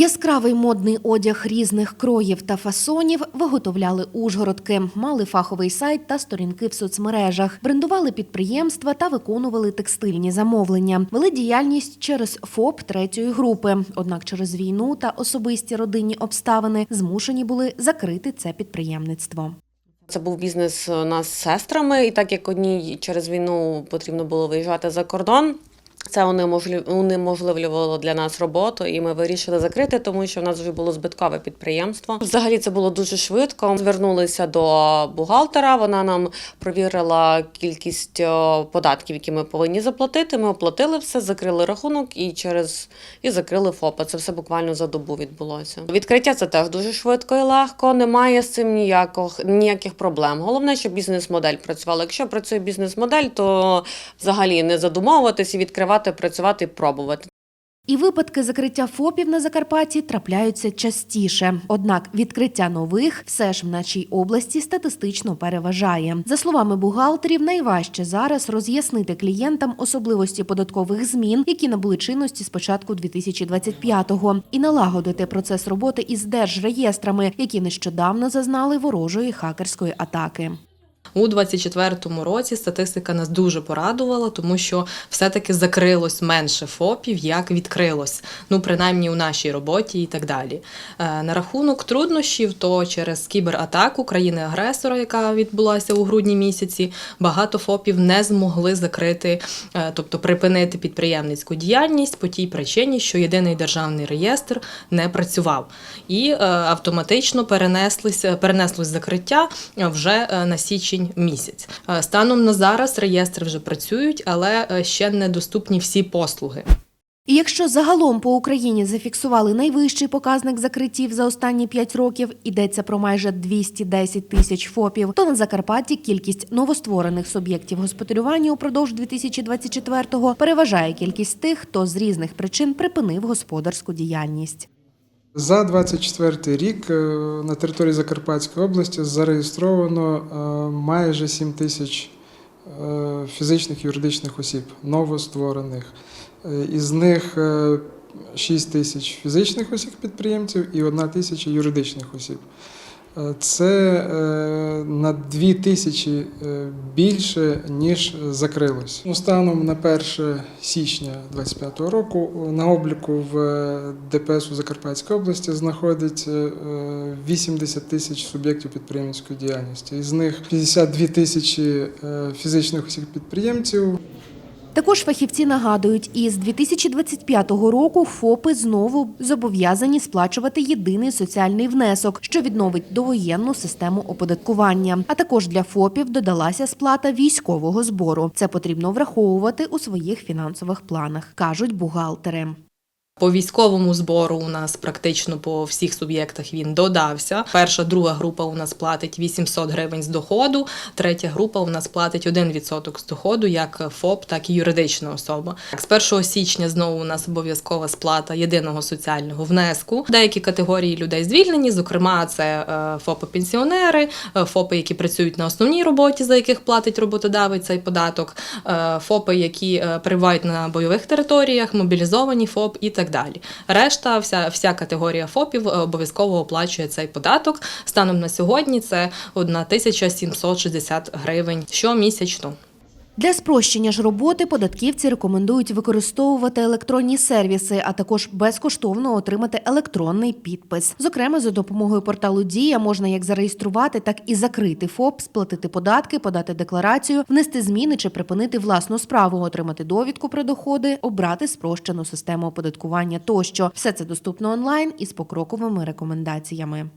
Яскравий модний одяг різних кроїв та фасонів виготовляли ужгородки, мали фаховий сайт та сторінки в соцмережах, брендували підприємства та виконували текстильні замовлення. Вели діяльність через ФОП третьої групи. Однак через війну та особисті родинні обставини змушені були закрити це підприємництво. Це був бізнес у нас з сестрами, і так як одній через війну потрібно було виїжджати за кордон. Це унеможливлювало для нас роботу, і ми вирішили закрити, тому що в нас вже було збиткове підприємство. Взагалі це було дуже швидко. Звернулися до бухгалтера. Вона нам провірила кількість податків, які ми повинні заплатити. Ми оплатили все, закрили рахунок і через і закрили ФОПа. Це все буквально за добу відбулося. Відкриття це теж дуже швидко і легко. Немає з цим ніяких, ніяких проблем. Головне, щоб бізнес-модель працювала. Якщо працює бізнес-модель, то взагалі не задумовуватись і відкривати, працювати і пробувати. І випадки закриття ФОПів на Закарпатті трапляються частіше. Однак відкриття нових все ж в нашій області статистично переважає. За словами бухгалтерів, найважче зараз роз'яснити клієнтам особливості податкових змін, які набули чинності з початку 2025-го, і налагодити процес роботи із держреєстрами, які нещодавно зазнали ворожої хакерської атаки. У 24-му році статистика нас дуже порадувала, тому що все-таки закрилось менше ФОПів, як відкрилось. Ну, принаймні у нашій роботі і так далі. Е, На рахунок труднощів, то через кібератаку країни-агресора, яка відбулася у грудні місяці, багато ФОПів не змогли закрити, е, тобто припинити підприємницьку діяльність по тій причині, що єдиний державний реєстр не працював. І е, автоматично перенеслися, перенеслось закриття вже на січень місяць. Е, Станом на зараз реєстри вже працюють, але е, ще недоступні всі послуги. І якщо загалом по Україні зафіксували найвищий показник закриттів за останні 5 років, йдеться про майже 210 тисяч ФОПів, то на Закарпатті кількість новостворених суб'єктів господарювання упродовж 2024-го переважає кількість тих, хто з різних причин припинив господарську діяльність. За 24 рік е, на території Закарпатської області зареєстровано е, майже 7 тисяч е, фізичних юридичних осіб, новостворених. Із них е, 6 тисяч фізичних осіб підприємців і 1 тисяча юридичних осіб. Е, Це е, на 2 тисячі е, більше, ніж закрилось. Ну, Станом на 1 січня 2025 року на обліку в ДПС у Закарпатській області знаходиться е, 80 тисяч суб'єктів підприємницької діяльності. Із них 52 тисячі фізичних осіб підприємців, Також фахівці нагадують, із 2025 року ФОПи знову зобов'язані сплачувати єдиний соціальний внесок, що відновить довоєнну систему оподаткування. А також для ФОПів додалася сплата військового збору. Це потрібно враховувати у своїх фінансових планах, кажуть бухгалтери. По військовому збору у нас практично по всіх суб'єктах він додався. Перша, друга група у нас платить 800 гривень з доходу, третя група у нас платить 1% з доходу, як ФОП, так і юридична особа. З 1 січня знову у нас обов'язкова сплата єдиного соціального внеску. Деякі категорії людей звільнені, зокрема, це е, ФОПи-пенсіонери, е, ФОПи, які працюють на основній роботі, за яких платить роботодавець цей податок, е, ФОПи, які перебувають на бойових територіях, мобілізовані ФОП і так далі. Решта, вся, вся категорія ФОПів е, обов'язково оплачує цей податок. Станом на сьогодні це 1760 гривень щомісячно. Для спрощення ж роботи податківці рекомендують використовувати електронні сервіси, а також безкоштовно отримати електронний підпис. Зокрема, за допомогою порталу Дія можна як зареєструвати, так і закрити ФОП, сплатити податки, подати декларацію, внести зміни чи припинити власну справу, отримати довідку про доходи, обрати спрощену систему оподаткування тощо. Все це доступно онлайн із покроковими рекомендаціями.